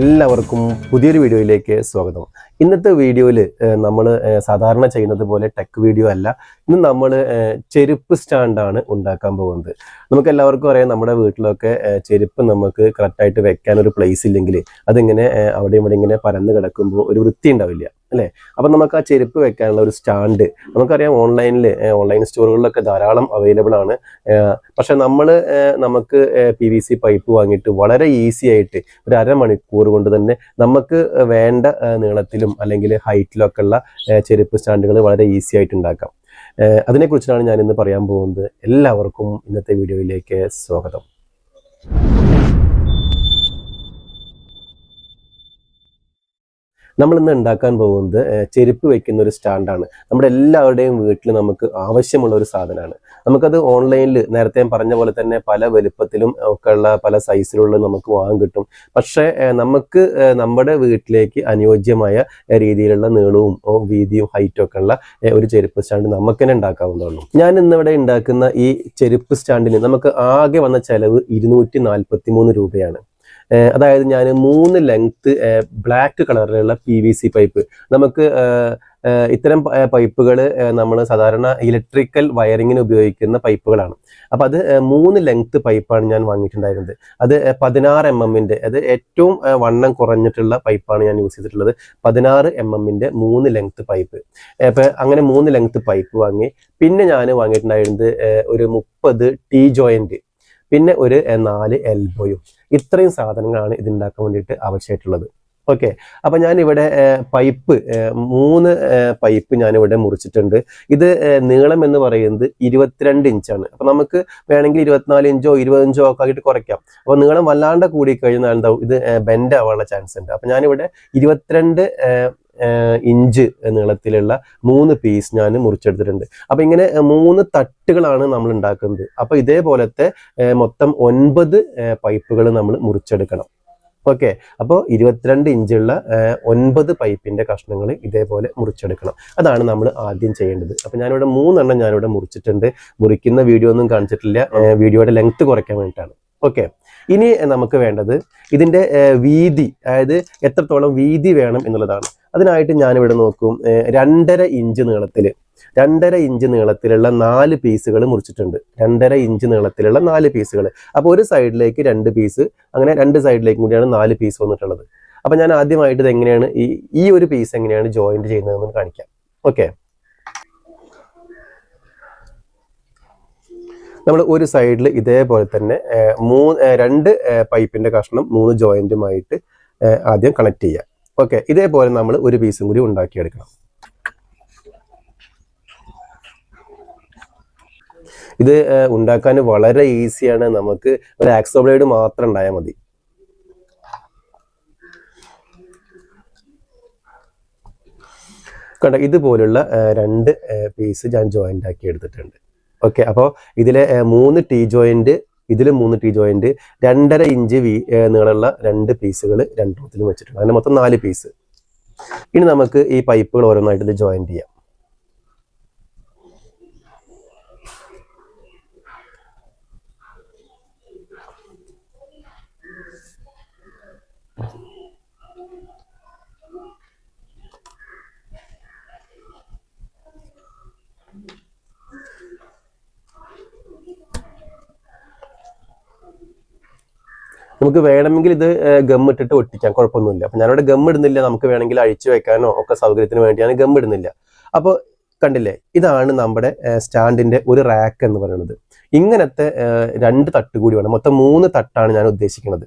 എല്ലാവർക്കും പുതിയൊരു വീഡിയോയിലേക്ക് സ്വാഗതം. ഇന്നത്തെ വീഡിയോയിൽ നമ്മൾ സാധാരണ ചെയ്യുന്നത് പോലെ ടെക് വീഡിയോ അല്ല. ഇന്ന് നമ്മൾ ചെരുപ്പ് സ്റ്റാൻഡാണ് ഉണ്ടാക്കാൻ പോകുന്നത്. നമുക്ക് എല്ലാവർക്കും അറിയാം നമ്മുടെ വീട്ടിലൊക്കെ ചെരുപ്പ് നമുക്ക് കറക്റ്റായിട്ട് വെക്കാൻ ഒരു പ്ലേസ് ഇല്ലെങ്കിൽ അതിങ്ങനെ അവിടെ ഇവിടെ ഇങ്ങനെ പരന്ന് കിടക്കുമ്പോൾ ഒരു വൃത്തി ഉണ്ടാവില്ല അല്ലേ? അപ്പം നമുക്ക് ആ ചെരുപ്പ് വെക്കാനുള്ള ഒരു സ്റ്റാൻഡ് നമുക്കറിയാം ഓൺലൈനിൽ ഓൺലൈൻ സ്റ്റോറുകളിലൊക്കെ ധാരാളം അവൈലബിൾ ആണ്. പക്ഷെ നമ്മൾ നമുക്ക് പി വി സി പൈപ്പ് വാങ്ങിയിട്ട് വളരെ ഈസി ആയിട്ട് ഒരു അരമണിക്കൂർ കൊണ്ട് തന്നെ നമുക്ക് വേണ്ട നീളത്തിലും അല്ലെങ്കിൽ ഹൈറ്റിലൊക്കെ ഉള്ള ചെരുപ്പ് സ്റ്റാൻഡുകൾ വളരെ ഈസി ആയിട്ട് ഉണ്ടാക്കാം. അതിനെക്കുറിച്ചാണ് ഞാൻ ഇന്ന് പറയാൻ പോകുന്നത്. എല്ലാവർക്കും ഇന്നത്തെ വീഡിയോയിലേക്ക് സ്വാഗതം. നമ്മൾ ഇന്ന് ഉണ്ടാക്കാൻ പോകുന്നത് ചെരുപ്പ് വെക്കുന്ന ഒരു സ്റ്റാൻഡാണ് നമ്മുടെ എല്ലാവരുടെയും വീട്ടിൽ നമുക്ക് ആവശ്യമുള്ള ഒരു സാധനമാണ്. നമുക്കത് ഓൺലൈനിൽ നേരത്തെ പറഞ്ഞ പോലെ തന്നെ പല വലുപ്പത്തിലും ഒക്കെ ഉള്ള പല സൈസിലുള്ള നമുക്ക് വാങ്ങാൻ കിട്ടും. പക്ഷേ നമുക്ക് നമ്മുടെ വീട്ടിലേക്ക് അനുയോജ്യമായ രീതിയിലുള്ള നീളവും വീതിയും ഹൈറ്റും ഒക്കെ ഉള്ള ഒരു ചെരുപ്പ് സ്റ്റാൻഡ് നമുക്ക് തന്നെ ഉണ്ടാക്കാവുന്നതുള്ളൂ ഞാൻ ഇന്നിവിടെ ഉണ്ടാക്കുന്ന ഈ ചെരുപ്പ് സ്റ്റാൻഡിന് നമുക്ക് ആകെ വന്ന ചെലവ് ഇരുന്നൂറ്റി രൂപയാണ്. അതായത് ഞാൻ മൂന്ന് ലെങ്ത്ത് ബ്ലാക്ക് കളറിലുള്ള പി വി സി പൈപ്പ് നമുക്ക് ഇത്തരം പൈപ്പുകൾ നമ്മൾ സാധാരണ ഇലക്ട്രിക്കൽ വയറിങ്ങിന് ഉപയോഗിക്കുന്ന പൈപ്പുകളാണ് അപ്പം അത് മൂന്ന് ലെങ്ത് പൈപ്പാണ് ഞാൻ വാങ്ങിയിട്ടുണ്ടായിരുന്നത്. അത് പതിനാറ് എം എമ്മിന്റെ അത് ഏറ്റവും വണ്ണം കുറഞ്ഞിട്ടുള്ള പൈപ്പാണ് ഞാൻ യൂസ് ചെയ്തിട്ടുള്ളത്. പതിനാറ് എം എമ്മിന്റെ മൂന്ന് ലെങ്ത് പൈപ്പ് അപ്പം അങ്ങനെ മൂന്ന് ലെങ്ത് പൈപ്പ് വാങ്ങി. പിന്നെ ഞാൻ വാങ്ങിയിട്ടുണ്ടായിരുന്നത് ഒരു മുപ്പത് ടി ജോയിന്റ് പിന്നെ ഒരു നാല് എൽബോയും. ഇത്രയും സാധനങ്ങളാണ് ഇത് ഉണ്ടാക്കാൻ വേണ്ടിയിട്ട് ആവശ്യമായിട്ടുള്ളത് ഓക്കെ. അപ്പൊ ഇവിടെ പൈപ്പ് മൂന്ന് പൈപ്പ് ഞാൻ ഇവിടെ മുറിച്ചിട്ടുണ്ട്. ഇത് നീളം എന്ന് പറയുന്നത് ഇരുപത്തിരണ്ട് ഇഞ്ചാണ്. അപ്പൊ നമുക്ക് വേണമെങ്കിൽ ഇരുപത്തിനാല് ഇഞ്ചോ ഇരുപത് ഇഞ്ചോ ഒക്കെ ആയിട്ട് കുറയ്ക്കാം. അപ്പൊ നീളം വല്ലാണ്ട് കൂടി കഴിഞ്ഞാൽ എന്താവും? ഇത് ബെൻഡ് ആവാനുള്ള ചാൻസ് ഉണ്ട്. അപ്പൊ ഞാനിവിടെ ഇരുപത്തിരണ്ട് ഇഞ്ച് നീളത്തിലുള്ള മൂന്ന് പീസ് ഞാൻ മുറിച്ചെടുത്തിട്ടുണ്ട്. അപ്പൊ ഇങ്ങനെ മൂന്ന് തട്ടുകളാണ് നമ്മൾ ഉണ്ടാക്കുന്നത്. അപ്പൊ ഇതേപോലത്തെ മൊത്തം ഒൻപത് പൈപ്പുകൾ നമ്മൾ മുറിച്ചെടുക്കണം. ഓക്കെ? അപ്പോൾ ഇരുപത്തിരണ്ട് ഇഞ്ചുള്ള ഒൻപത് പൈപ്പിന്റെ കഷ്ണങ്ങൾ ഇതേപോലെ മുറിച്ചെടുക്കണം. അതാണ് നമ്മൾ ആദ്യം ചെയ്യേണ്ടത്. അപ്പൊ ഞാനിവിടെ മൂന്നെണ്ണം ഞാനിവിടെ മുറിച്ചിട്ടുണ്ട്. മുറിക്കുന്ന വീഡിയോ ഒന്നും കാണിച്ചിട്ടില്ല. വീഡിയോയുടെ ലെങ്ത് കുറയ്ക്കാൻ വേണ്ടിയിട്ടാണ്. ഓക്കെ? ഇനി നമുക്ക് വേണ്ടത് ഇതിന്റെ വീതി അതായത് എത്രത്തോളം വീതി വേണം എന്നുള്ളതാണ്. അതിനായിട്ട് ഞാനിവിടെ നോക്കും രണ്ടര ഇഞ്ച് നീളത്തിൽ രണ്ടര ഇഞ്ച് നീളത്തിലുള്ള നാല് പീസുകൾ മുറിച്ചിട്ടുണ്ട്. രണ്ടര ഇഞ്ച് നീളത്തിലുള്ള നാല് പീസുകൾ അപ്പോൾ ഒരു സൈഡിലേക്ക് രണ്ട് പീസ് അങ്ങനെ രണ്ട് സൈഡിലേക്കും കൂടിയാണ് നാല് പീസ് വന്നിട്ടുള്ളത്. അപ്പൊ ഞാൻ ആദ്യമായിട്ട് ഇത് എങ്ങനെയാണ് ഈ ഈ ഒരു പീസ് എങ്ങനെയാണ് ജോയിന്റ് ചെയ്യുന്നതെന്ന് കാണിക്കാം. ഓക്കെ. നമ്മൾ ഒരു സൈഡിൽ ഇതേപോലെ തന്നെ മൂന്ന് രണ്ട് പൈപ്പിന്റെ കഷ്ണം മൂന്ന് ജോയിന്റുമായിട്ട് ഏഹ്, ആദ്യം കണക്ട് ചെയ്യുക ഓക്കെ ഇതേപോലെ നമ്മൾ ഒരു പീസും കൂടി ഉണ്ടാക്കിയെടുക്കണം. ഇത് ഉണ്ടാക്കാൻ വളരെ ഈസിയാണ്. നമുക്ക് ഒരു ആക്സോ ബ്ലേഡ് മാത്രം ഉണ്ടായാൽ മതി. കണ്ട ഇതുപോലുള്ള രണ്ട് പീസ് ഞാൻ ജോയിന്റ് ആക്കി എടുത്തിട്ടുണ്ട്. ഓക്കെ അപ്പോൾ ഇതിലെ മൂന്ന് ടീ ജോയിന്റ് ഇതിൽ മൂന്ന് ടി ജോയിന്റ് രണ്ടര ഇഞ്ച് വീ നീളമുള്ള രണ്ട് പീസുകൾ രണ്ടെണ്ണത്തിലും വെച്ചിട്ടുണ്ട്. അങ്ങനെ മൊത്തം നാല് പീസ് ഇനി നമുക്ക് ഈ പൈപ്പുകൾ ഓരോന്നായിട്ട് ഇത് ജോയിന്റ് ചെയ്യാം. നമുക്ക് വേണമെങ്കിൽ ഇത് ഗം ഇട്ടിട്ട് ഒട്ടിക്കാം കുഴപ്പമൊന്നുമില്ല. അപ്പൊ ഞാനിവിടെ ഗം ഇടുന്നില്ല നമുക്ക് വേണമെങ്കിൽ അഴിച്ചു വെക്കാനോ ഒക്കെ സൗകര്യത്തിന് വേണ്ടിയാണ് ഗം ഇടുന്നില്ല. അപ്പോൾ കണ്ടില്ലേ ഇതാണ് നമ്മുടെ സ്റ്റാൻഡിന്റെ ഒരു റാക്ക് എന്ന് പറയുന്നത്. ഇങ്ങനത്തെ രണ്ട് തട്ട് കൂടി വേണം മൊത്തം മൂന്ന് തട്ടാണ് ഞാൻ ഉദ്ദേശിക്കുന്നത്.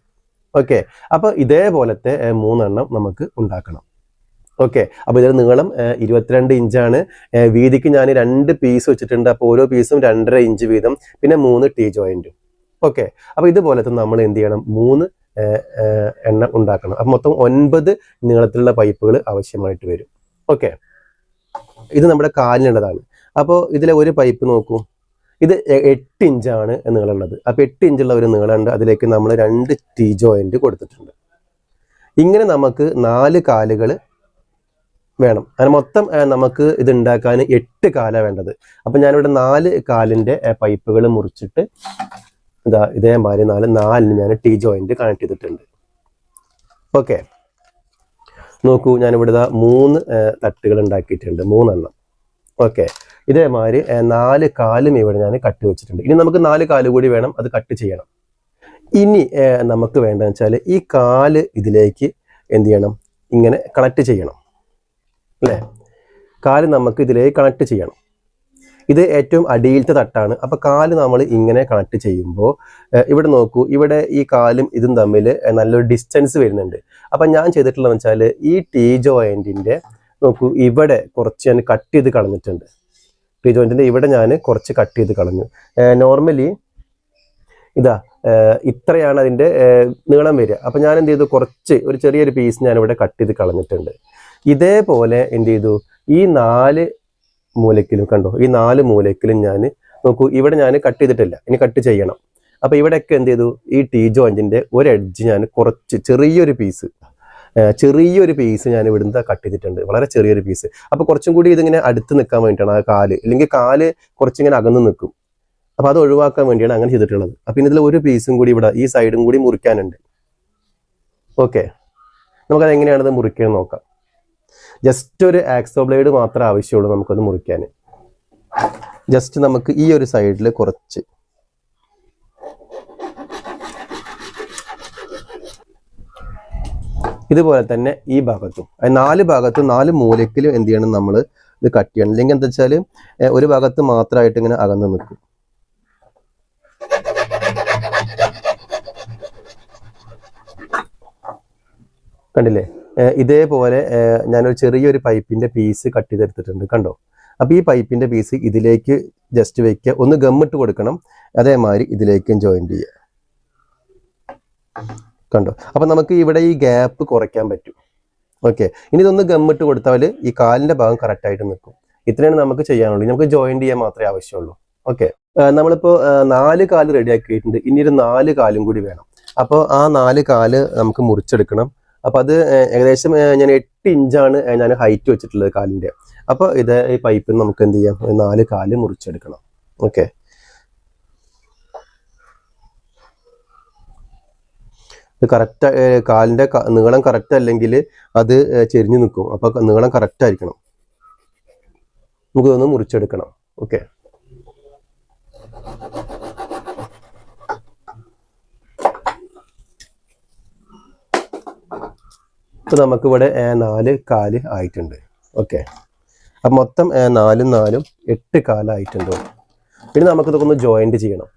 ഓക്കെ? അപ്പൊ ഇതേപോലത്തെ മൂന്നെണ്ണം നമുക്ക് ഉണ്ടാക്കണം. ഓക്കെ? അപ്പൊ ഇതിന്റെ നീളം ഇരുപത്തിരണ്ട് ഇഞ്ചാണ്. വീതിക്ക് ഞാൻ രണ്ട് പീസ് വെച്ചിട്ടുണ്ട്. അപ്പോൾ ഓരോ പീസും രണ്ടര ഇഞ്ച് വീതം. പിന്നെ മൂന്ന് ടീ ജോയിന്റും ഓക്കെ അപ്പൊ ഇതുപോലത്തെ നമ്മൾ എന്ത് ചെയ്യണം? മൂന്ന് എണ്ണം ഉണ്ടാക്കണം. അപ്പൊ മൊത്തം ഒൻപത് നീളത്തിലുള്ള പൈപ്പുകൾ ആവശ്യമായിട്ട് വരും. ഓക്കെ ഇത് നമ്മുടെ കാലിനുള്ളതാണ്. അപ്പോൾ ഇതിലെ ഒരു പൈപ്പ് നോക്കൂ. ഇത് എട്ട് ഇഞ്ചാണ് നീളമുള്ളത്. അപ്പൊ എട്ട് ഇഞ്ചുള്ള ഒരു നീളമുണ്ട്. അതിലേക്ക് നമ്മൾ രണ്ട് ടി ജോയിന്റ് കൊടുത്തിട്ടുണ്ട്. ഇങ്ങനെ നമുക്ക് നാല് കാലുകൾ വേണം. അങ്ങനെ മൊത്തം നമുക്ക് ഇത് ഉണ്ടാക്കാൻ എട്ട് കാല വേണ്ടത്. അപ്പൊ ഞാനിവിടെ നാല് കാലിന്റെ പൈപ്പുകൾ മുറിച്ചിട്ട് ഇതാ ഇതേമാതിരി നാല് നാലിന് ഞാൻ ടി ജോയിന്റ് കണക്ട് ചെയ്തിട്ടുണ്ട്. ഓക്കെ നോക്കൂ ഞാനിവിടെ ദാ മൂന്ന് തട്ടുകൾ ഉണ്ടാക്കിയിട്ടുണ്ട്. മൂന്നെണ്ണം. ഓക്കെ ഇതേമാതിരി നാല് കാലും ഇവിടെ ഞാൻ കട്ട് വെച്ചിട്ടുണ്ട്. ഇനി നമുക്ക് നാല് കാൽ കൂടി വേണം അത് കട്ട് ചെയ്യണം. ഇനി നമുക്ക് വേണ്ടതെന്ന് വെച്ചാൽ ഈ കാൽ ഇതിലേക്ക് എന്ത് ചെയ്യണം? ഇങ്ങനെ കണക്ട് ചെയ്യണം. അല്ലേ? കാൽ നമുക്ക് ഇതിലേക്ക് കണക്ട് ചെയ്യണം. ഇത് ഏറ്റവും അടിയിലത്തെ തട്ടാണ്. അപ്പൊ കാൽ നമ്മൾ ഇങ്ങനെ കണക്ട് ചെയ്യുമ്പോൾ ഇവിടെ നോക്കൂ ഇവിടെ ഈ കാലും ഇതും തമ്മിൽ നല്ലൊരു ഡിസ്റ്റൻസ് വരുന്നുണ്ട്. അപ്പൊ ഞാൻ ചെയ്തിട്ടുള്ളതെന്ന് വെച്ചാൽ ഈ ടീ ജോയിന്റിന്റെ നോക്കൂ ഇവിടെ കുറച്ച് ഞാൻ കട്ട് ചെയ്ത് കളഞ്ഞിട്ടുണ്ട്. ടീ ജോയിന്റിന്റെ ഇവിടെ ഞാൻ കുറച്ച് കട്ട് ചെയ്ത് കളഞ്ഞു. നോർമലി ഇതാ ഇത്രയാണ് അതിന്റെ നീളം വരിക. അപ്പൊ ഞാൻ എന്ത് ചെയ്തു? കുറച്ച് ഒരു ചെറിയൊരു പീസ് ഞാൻ ഇവിടെ കട്ട് ചെയ്ത് കളഞ്ഞിട്ടുണ്ട്. ഇതേപോലെ എന്ത് ചെയ്തു? ഈ നാല് മൂലക്കിലും കണ്ടോ? ഈ നാല് മൂലക്കിലും ഞാൻ നോക്കൂ ഇവിടെ ഞാൻ കട്ട് ചെയ്തിട്ടില്ല. ഇനി കട്ട് ചെയ്യണം. അപ്പൊ ഇവിടെയൊക്കെ എന്ത് ചെയ്തു? ഈ ടി ജോയിന്റിന്റെ ഒരു എഡ്ജ് ഞാൻ കുറച്ച് ചെറിയൊരു പീസ് ചെറിയൊരു പീസ് ഞാൻ ഇവിടുന്ന് കട്ട് ചെയ്തിട്ടുണ്ട്. വളരെ ചെറിയൊരു പീസ് അപ്പൊ കുറച്ചും കൂടി ഇതിങ്ങനെ അടുത്ത് നിൽക്കാൻ വേണ്ടിയിട്ടാണ് ആ കാൽ. ഇല്ലെങ്കിൽ കാൽ കുറച്ചിങ്ങനെ അകന്ന് നിൽക്കും. അപ്പൊ അത് ഒഴിവാക്കാൻ വേണ്ടിയാണ് അങ്ങനെ ചെയ്തിട്ടുള്ളത്. അപ്പൊ ഇനി ഇതിൽ ഒരു പീസും കൂടി ഇവിടെ ഈ സൈഡും കൂടി മുറിക്കാനുണ്ട്. ഓക്കെ നമുക്കത് എങ്ങനെയാണത് മുറിക്കാൻ നോക്കാം. ജസ്റ്റ് ഒരു ആക്സോ ബ്ലേഡ് മാത്രമേ ആവശ്യമുള്ളൂ നമുക്കത് മുറിക്കാൻ. ജസ്റ്റ് നമുക്ക് ഈ ഒരു സൈഡിൽ കുറച്ച്. ഇതുപോലെ തന്നെ ഈ ഭാഗത്തും. നാല് ഭാഗത്തും നാല് മൂലക്കിലും എന്ത് ചെയ്യണം നമ്മൾ ഇത് കട്ട് ചെയ്യണം. അല്ലെങ്കിൽ എന്താ വെച്ചാൽ ഒരു ഭാഗത്ത് മാത്രമായിട്ട് ഇങ്ങനെ അകന്ന് നിൽക്കും. കണ്ടില്ലേ? ഇതേപോലെ ഞാനൊരു ചെറിയൊരു പൈപ്പിന്റെ പീസ് കട്ട് ചെയ്തെടുത്തിട്ടുണ്ട് കണ്ടോ? അപ്പൊ ഈ പൈപ്പിന്റെ പീസ് ഇതിലേക്ക് ജസ്റ്റ് വെക്കുക ഒന്ന് ഗമ്മിട്ട് കൊടുക്കണം അതേമാതിരി ഇതിലേക്കും ജോയിന്റ് ചെയ്യുക കണ്ടോ? അപ്പൊ നമുക്ക് ഇവിടെ ഈ ഗ്യാപ്പ് കുറയ്ക്കാൻ പറ്റും. ഓക്കെ ഇനി ഇതൊന്ന് ഗമ്മിട്ട് കൊടുത്താൽ ഈ കാലിന്റെ ഭാഗം കറക്റ്റ് ആയിട്ട് നിൽക്കും. ഇത്രയാണ് നമുക്ക് ചെയ്യാനുള്ളൂ. നമുക്ക് ജോയിന്റ് ചെയ്യാൻ മാത്രമേ ആവശ്യമുള്ളൂ. ഓക്കെ നമ്മളിപ്പോ നാല് കാൽ റെഡി ആക്കിയിട്ടുണ്ട്. ഇനി ഒരു നാല് കാലും കൂടി വേണം. അപ്പോൾ ആ നാല് കാൽ നമുക്ക് മുറിച്ചെടുക്കണം. അപ്പൊ അത് ഏകദേശം ഞാൻ എട്ട് ഇഞ്ചാണ് ഞാൻ ഹൈറ്റ് വെച്ചിട്ടുള്ളത് കാലിന്റെ. അപ്പൊ ഇത് ഈ പൈപ്പിൽ നമുക്ക് എന്ത് ചെയ്യാം? നാല് കാൽ മുറിച്ചെടുക്കണം. ഓക്കെ. കറക്റ്റ് കാലിന്റെ നീളം കറക്റ്റ് അല്ലെങ്കിൽ അത് ചെരിഞ്ഞു നിൽക്കും. അപ്പൊ നീളം കറക്റ്റ് ആയിരിക്കണം. നമുക്ക് ഇതൊന്ന് മുറിച്ചെടുക്കണം. ഓക്കെ. ഇപ്പൊ നമുക്കിവിടെ നാല് കാൽ ആയിട്ടുണ്ട്. ഓക്കെ. അപ്പം മൊത്തം നാലും നാലും എട്ട് കാലായിട്ടുണ്ട്. പിന്നെ നമുക്ക് ഇതൊക്കെ ഒന്ന് ജോയിന്റ് ചെയ്യണം.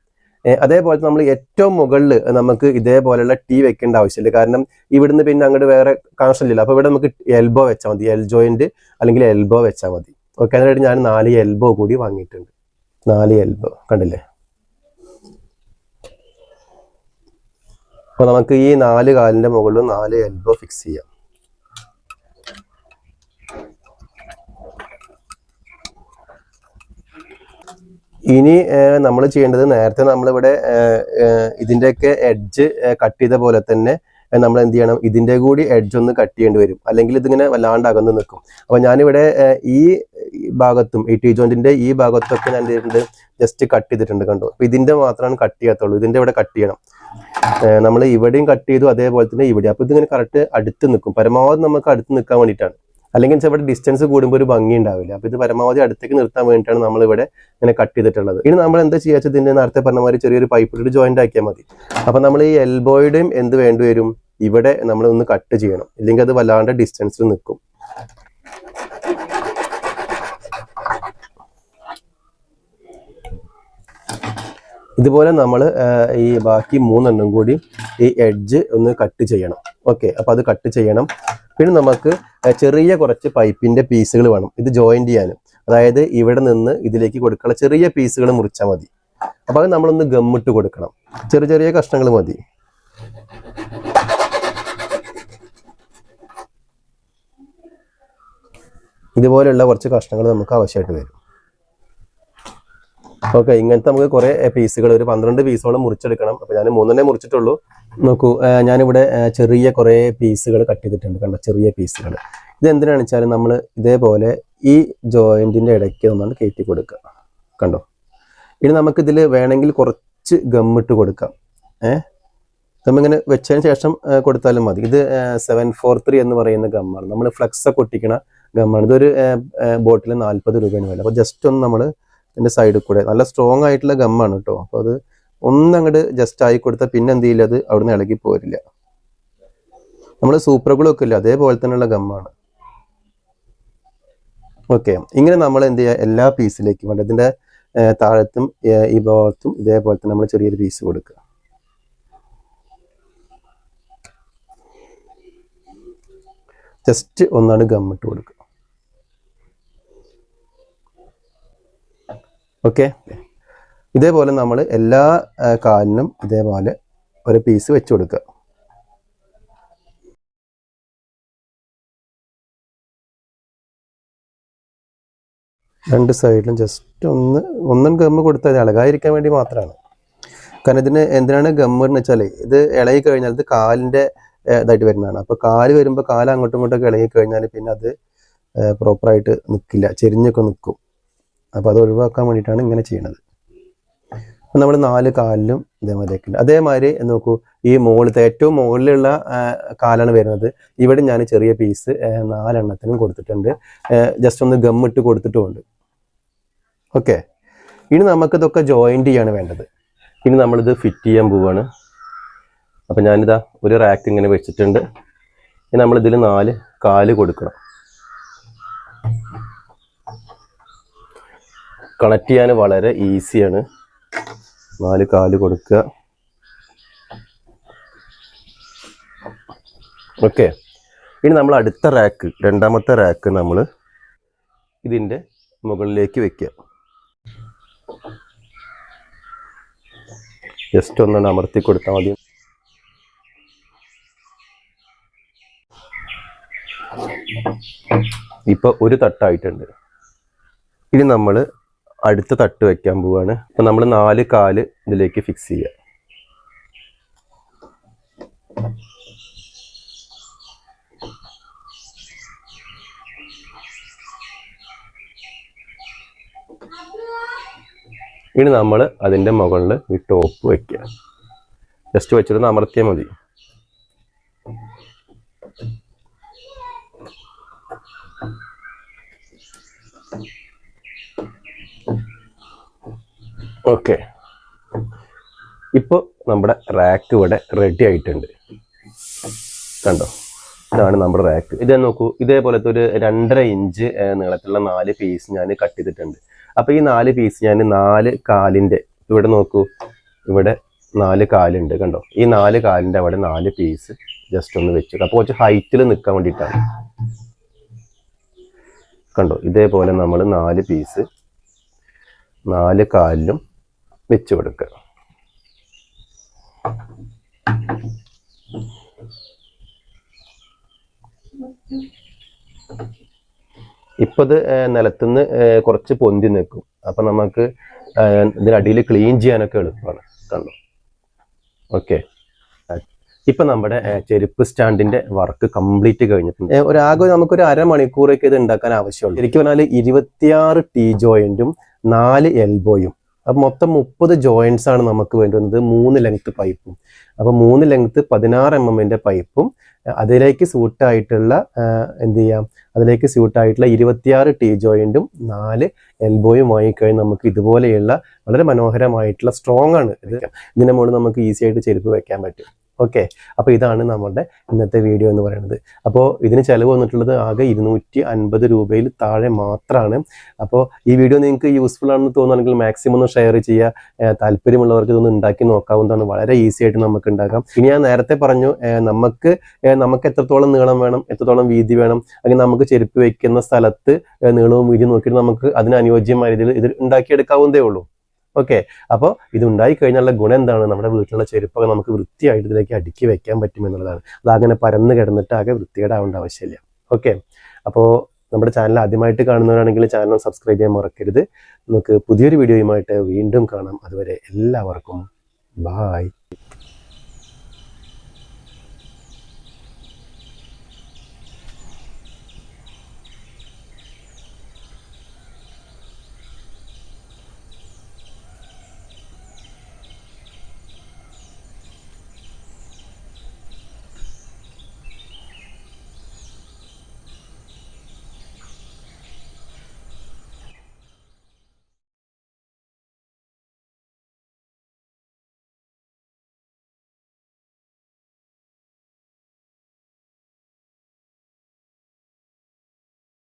അതേപോലെ നമ്മൾ ഏറ്റവും മുകളിൽ നമുക്ക് ഇതേപോലെയുള്ള ടീ വെക്കേണ്ട ആവശ്യമില്ല. കാരണം ഇവിടുന്ന് പിന്നെ അങ്ങോട്ട് വേറെ കണക്ഷൻ ഇല്ല. അപ്പോൾ ഇവിടെ നമുക്ക് എൽബോ വെച്ചാൽ മതി. എൽ ജോയിന്റ് അല്ലെങ്കിൽ എൽബോ വെച്ചാൽ മതി. ഓക്കെ അതിനായിട്ട് ഞാൻ നാല് എൽബോ കൂടി വാങ്ങിയിട്ടുണ്ട്. നാല് എൽബോ കണ്ടില്ലേ? അപ്പോൾ നമുക്ക് ഈ നാല് കാലിന്റെ മുകളിൽ നാല് എൽബോ ഫിക്സ് ചെയ്യാം. ഇനി നമ്മൾ ചെയ്യേണ്ടത് നേരത്തെ നമ്മളിവിടെ ഇതിന്റെയൊക്കെ എഡ്ജ് കട്ട് ചെയ്ത പോലെ തന്നെ നമ്മൾ എന്ത് ചെയ്യണം ഇതിന്റെ കൂടി എഡ്ജ് ഒന്ന് കട്ട് ചെയ്യേണ്ടി വരും. അല്ലെങ്കിൽ ഇതിങ്ങനെ വല്ലാണ്ട് അകന്ന് നിൽക്കും അപ്പോൾ ഞാനിവിടെ ഈ ഭാഗത്തും ഈ ടീ ജോയിന്റിന്റെ ഈ ഭാഗത്തൊക്കെ ഞാൻ ചെയ്തിട്ടുണ്ട് ജസ്റ്റ് കട്ട് ചെയ്തിട്ടുണ്ട് കണ്ടു? അപ്പോൾ ഇതിന്റെ മാത്രമാണ് കട്ട് ചെയ്യാത്തുള്ളൂ. ഇതിന്റെ ഇവിടെ കട്ട് ചെയ്യണം. നമ്മൾ ഇവിടെയും കട്ട് ചെയ്തു അതേപോലെ തന്നെ ഇവിടെ അപ്പോൾ ഇതിങ്ങനെ കറക്റ്റ് അടുത്ത് നിൽക്കും പരമാവധി നമുക്ക് അടുത്ത് നിൽക്കാൻ വേണ്ടിയിട്ടാണ്. അല്ലെങ്കിൽ ഇവിടെ ഡിസ്റ്റൻസ് കൂടുമ്പോൾ ഒരു ഭംഗി ഉണ്ടാവില്ല. അപ്പൊ ഇത് പരമാവധി അടുത്തേക്ക് നിർത്താൻ വേണ്ടിയിട്ടാണ് നമ്മൾ ഇവിടെ ഇങ്ങനെ കട്ട് ചെയ്തിട്ടുള്ളത്. ഇനി നമ്മൾ എന്താ ചെയ്യുക ഇതിന്റെ നേരത്തെ പറഞ്ഞ മാതിരി ചെറിയൊരു പൈപ്പ് ഇട്ട് ജോയിന്റ് ആക്കിയാൽ മതി. അപ്പൊ നമ്മൾ ഈ എൽബോയുടെയും എന്ത് വേണ്ടി വരും? ഇവിടെ നമ്മൾ ഒന്ന് കട്ട് ചെയ്യണം. ഇല്ലെങ്കിൽ അത് വല്ലാണ്ട് ഡിസ്റ്റൻസിൽ നിൽക്കും. ഇതുപോലെ നമ്മൾ ഈ ബാക്കി മൂന്നെണ്ണം കൂടി ഈ എഡ്ജ് ഒന്ന് കട്ട് ചെയ്യണം. ഓക്കെ അപ്പോൾ അത് കട്ട് ചെയ്യണം. പിന്നെ നമുക്ക് ചെറിയ കുറച്ച് പൈപ്പിന്റെ പീസുകൾ വേണം. ഇത് ജോയിന്റ് ചെയ്യാനും അതായത് ഇവിടെ നിന്ന് ഇതിലേക്ക് കൊടുക്കാനുള്ള ചെറിയ പീസുകൾ മുറിച്ചാൽ മതി. അപ്പോൾ അത് നമ്മളൊന്ന് ഗമ്മിട്ട് കൊടുക്കണം. ചെറിയ ചെറിയ കഷ്ണങ്ങൾ മതി. ഇതുപോലെയുള്ള കുറച്ച് കഷ്ണങ്ങൾ നമുക്ക് ആവശ്യമായിട്ട് വരും. ഓക്കെ ഇങ്ങനത്തെ നമുക്ക് കുറെ പീസുകൾ ഒരു പന്ത്രണ്ട് പീസോളം മുറിച്ചെടുക്കണം. അപ്പൊ ഞാൻ മൂന്നെണ്ണേ മുറിച്ചിട്ടുള്ളൂ. നോക്കൂ ഞാനിവിടെ ചെറിയ കുറെ പീസുകൾ കട്ട് ചെയ്തിട്ടുണ്ട് കണ്ടോ? ചെറിയ പീസുകൾ ഇത് എന്തിനാണെന്ന് വെച്ചാൽ നമ്മൾ ഇതേപോലെ ഈ ജോയിന്റിന്റെ ഇടയ്ക്ക് ഒന്നാണ് കയറ്റി കൊടുക്കുക. കണ്ടോ? ഇനി നമുക്ക് ഇതിൽ വേണമെങ്കിൽ കുറച്ച് ഗമ്മിട്ട് കൊടുക്കാം. ഏ? നമ്മിങ്ങനെ വെച്ചതിന് ശേഷം കൊടുത്താലും മതി. ഇത് സെവൻ ഫോർ ത്രീ എന്ന് പറയുന്ന ഗമ്മാണ് നമ്മൾ ഫ്ലെക്സ് ഒക്കെ ഒട്ടിക്കണ ഗമ്മാണ് ഇതൊരു ബോട്ടിൽ നാൽപ്പത് രൂപയാണ് വില. അപ്പോൾ ജസ്റ്റ് ഒന്ന് നമ്മൾ ഇതിന്റെ സൈഡിൽ കൂടെ. നല്ല സ്ട്രോങ് ആയിട്ടുള്ള ഗമ്മാണ് കേട്ടോ അപ്പോൾ അത് ഒന്നങ്ങോട്ട് ജസ്റ്റ് ആയി കൊടുത്താൽ പിന്നെ എന്ത് ചെയ്യില്ല അത് അവിടുന്ന് ഇളകി പോരില്ല. നമ്മൾ സൂപ്പർ ഗ്ലൂ ഒക്കെ ഇല്ല അതേപോലെ തന്നെയുള്ള ഗമ്മാണ് ഓക്കെ ഇങ്ങനെ നമ്മൾ എന്ത് ചെയ്യുക എല്ലാ പീസിലേക്കും വേണ്ട ഇതിന്റെ താഴത്തും ഈ ഭാഗത്തും ഇതേപോലെ തന്നെ നമ്മൾ ചെറിയൊരു പീസ് കൊടുക്കുക. ജസ്റ്റ് ഒന്നാണ് ഗമ്മിട്ട് കൊടുക്കുക. ഓക്കെ? ഇതേപോലെ നമ്മൾ എല്ലാ കാലിനും ഇതേപോലെ ഒരു പീസ് വെച്ച് കൊടുക്കുക. രണ്ട് സൈഡിലും ജസ്റ്റ് ഒന്ന് ഒന്നും ഗമ്മ് കൊടുത്താൽ മതി. ഇളകാതിരിക്കാൻ വേണ്ടി മാത്രമാണ് കാരണം ഇതിന് എന്തിനാണ് ഗമ്മ് എന്ന് വെച്ചാൽ ഇത് ഇളകി കഴിഞ്ഞാൽ ഇത് കാലിന്റെ ഇതായിട്ട് വരുന്നതാണ്. അപ്പോൾ കാൽ വരുമ്പോൾ കാൽ അങ്ങോട്ടും ഇങ്ങോട്ടൊക്കെ ഇളകി കഴിഞ്ഞാൽ പിന്നെ അത് പ്രോപ്പറായിട്ട് നിൽക്കില്ല ചെരിഞ്ഞൊക്കെ നിൽക്കും അപ്പോൾ അത് ഒഴിവാക്കാൻ വേണ്ടിയിട്ടാണ് ഇങ്ങനെ ചെയ്യണത്. അപ്പം നമ്മൾ നാല് കാലിലും ഇതേമാതിരി അതേമാതിരി നോക്കൂ ഈ മുകളിലത്തെ ഏറ്റവും മുകളിലുള്ള കാലാണ് വരുന്നത്. ഇവിടെ ഞാൻ ചെറിയ പീസ് നാലെണ്ണത്തിനും കൊടുത്തിട്ടുണ്ട്. ജസ്റ്റ് ഒന്ന് ഗമ്മിട്ട് കൊടുത്തിട്ടുമുണ്ട്. ഓക്കെ ഇനി നമുക്കിതൊക്കെ ജോയിന്റ് ചെയ്യാണ് വേണ്ടത്. ഇനി നമ്മളിത് ഫിറ്റ് ചെയ്യാൻ പോവാണ്. അപ്പം ഞാനിതാ ഒരു റാക്ക് ഇങ്ങനെ വെച്ചിട്ടുണ്ട്. ഇനി നമ്മളിതിൽ നാല് കാൽ കൊടുക്കണം. കണക്ട് ചെയ്യാൻ വളരെ ഈസിയാണ്. നാല് കാൽ കൊടുക്കുക. ഓക്കെ. ഇനി നമ്മൾ അടുത്ത റാക്ക് രണ്ടാമത്തെ റാക്ക് നമ്മൾ ഇതിന്റെ മുകളിലേക്ക് വെക്കുക. ജസ്റ്റ് ഒന്ന് അമർത്തി കൊടുത്താൽ മതി. ഇപ്പൊ ഒരു തട്ടായിട്ടുണ്ട്. ഇനി നമ്മൾ അടുത്ത തട്ട് വെക്കാൻ പോവാണ്. അപ്പൊ നമ്മൾ നാല് കാൽ ഇതിലേക്ക് ഫിക്സ് ചെയ്യുക ഇനി നമ്മൾ അതിന്റെ മുകളിൽ ഈ ടോപ്പ് വെക്കുക ജസ്റ്റ് വെച്ചിട്ട് അമർത്തിയാൽ മതി. ഓക്കെ. ഇപ്പോൾ നമ്മുടെ റാക്ക് ഇവിടെ റെഡി ആയിട്ടുണ്ട്. കണ്ടോ? ഇതാണ് നമ്മുടെ റാക്ക് ഇത് നോക്കൂ ഇതേപോലത്തെ ഒരു രണ്ടര ഇഞ്ച് നീളത്തിലുള്ള നാല് പീസ് ഞാൻ കട്ട് ചെയ്തിട്ടുണ്ട്. അപ്പോൾ ഈ നാല് പീസ് ഞാൻ നാല് കാലിന്റെ ഇവിടെ നോക്കൂ ഇവിടെ നാല് കാലുണ്ട് കണ്ടോ? ഈ നാല് കാലിന്റെ അവിടെ നാല് പീസ് ജസ്റ്റ് ഒന്ന് വെച്ചു അപ്പോൾ കുറച്ച് ഹൈറ്റിൽ നിൽക്കാൻ വേണ്ടിയിട്ടാണ്. കണ്ടോ? ഇതേപോലെ നമ്മൾ നാല് പീസ് നാല് കാലിലും വെച്ച് കൊടുക്കുക ഇപ്പൊ ഇത് നിലത്തുനിന്ന് കുറച്ച് പൊന്തി നിൽക്കും. അപ്പൊ നമുക്ക് ഇതിനടിയിൽ ക്ലീൻ ചെയ്യാനൊക്കെ എളുപ്പമാണ്. കണ്ടു? ഓക്കെ. ഇപ്പൊ നമ്മുടെ ചെരുപ്പ് സ്റ്റാൻഡിന്റെ വർക്ക് കംപ്ലീറ്റ് കഴിഞ്ഞിട്ടുണ്ട്. ഒരാകെ നമുക്കൊരു അരമണിക്കൂറൊക്കെ ഇത് ഉണ്ടാക്കാൻ ആവശ്യമുള്ളൂ. ശരിക്കും പറഞ്ഞാൽ ഇരുപത്തിയാറ് ടീ ജോയിന്റും നാല് എൽബോയും അപ്പൊ മൊത്തം മുപ്പത് ജോയിന്റ്സ് ആണ് നമുക്ക് വേണ്ടുന്നത് മൂന്ന് ലെങ്ത് പൈപ്പും അപ്പൊ മൂന്ന് ലെങ്ത് പതിനാറ് എം എമ്മിന്റെ പൈപ്പും അതിലേക്ക് സൂട്ടായിട്ടുള്ള എന്ത് ചെയ്യാം? അതിലേക്ക് സ്യൂട്ടായിട്ടുള്ള ഇരുപത്തിയാറ് ടീ ജോയിന്റും നാല് എൽബോയും വാങ്ങിക്കഴിഞ്ഞാൽ നമുക്ക് ഇതുപോലെയുള്ള വളരെ മനോഹരമായിട്ടുള്ള സ്ട്രോങ് ആണ്. ഇതിനെ മുകളിൽ നമുക്ക് ഈസി ആയിട്ട് ചെരുപ്പ് വെക്കാൻ പറ്റും. ഓക്കെ അപ്പോൾ ഇതാണ് നമ്മുടെ ഇന്നത്തെ വീഡിയോ എന്ന് പറയുന്നത്. അപ്പോൾ ഇതിന് ചിലവ് വന്നിട്ടുള്ളത് ആകെ ഇരുന്നൂറ്റി അൻപത് രൂപയിൽ താഴെ മാത്രമാണ് അപ്പോൾ ഈ വീഡിയോ നിങ്ങൾക്ക് യൂസ്ഫുൾ ആണെന്ന് തോന്നുകയാണെങ്കിൽ മാക്സിമം ഒന്ന് ഷെയർ ചെയ്യുക താല്പര്യമുള്ളവർക്ക് ഇതൊന്ന് ഉണ്ടാക്കി നോക്കാവുന്നതാണ്. വളരെ ഈസി ആയിട്ട് നമുക്ക് ഉണ്ടാക്കാം. ഇനി ഞാൻ നേരത്തെ പറഞ്ഞു നമുക്ക് നമുക്ക് എത്രത്തോളം നീളം വേണം എത്രത്തോളം വീതി വേണം അല്ലെങ്കിൽ നമുക്ക് ചെരുപ്പ് വെക്കുന്ന സ്ഥലത്ത് നീളവും വീതി നോക്കിയിട്ട് നമുക്ക് അതിന് അനുയോജ്യമായ രീതിയിൽ ഇത് ഉണ്ടാക്കിയെടുക്കാവുന്നതേ ഉള്ളൂ. ഓക്കെ അപ്പോൾ ഇത് ഉണ്ടായി കഴിഞ്ഞാലുള്ള ഗുണം എന്താണ്? നമ്മുടെ വീട്ടിലുള്ള ചെരുപ്പൊക്കെ നമുക്ക് വൃത്തിയായിട്ട് ഇതിലേക്ക് അടുക്കി വെക്കാൻ പറ്റും എന്നുള്ളതാണ്. അതങ്ങനെ പരന്ന് കിടന്നിട്ട് ആകെ വൃത്തികേടാവേണ്ട ആവശ്യമില്ല. ഓക്കെ അപ്പോൾ നമ്മുടെ ചാനൽ ആദ്യമായിട്ട് കാണുന്നവരാണെങ്കിൽ ചാനൽ സബ്സ്ക്രൈബ് ചെയ്യാൻ മറക്കരുത്. നമുക്ക് പുതിയൊരു വീഡിയോയുമായിട്ട് വീണ്ടും കാണാം. അതുവരെ എല്ലാവർക്കും ബായ്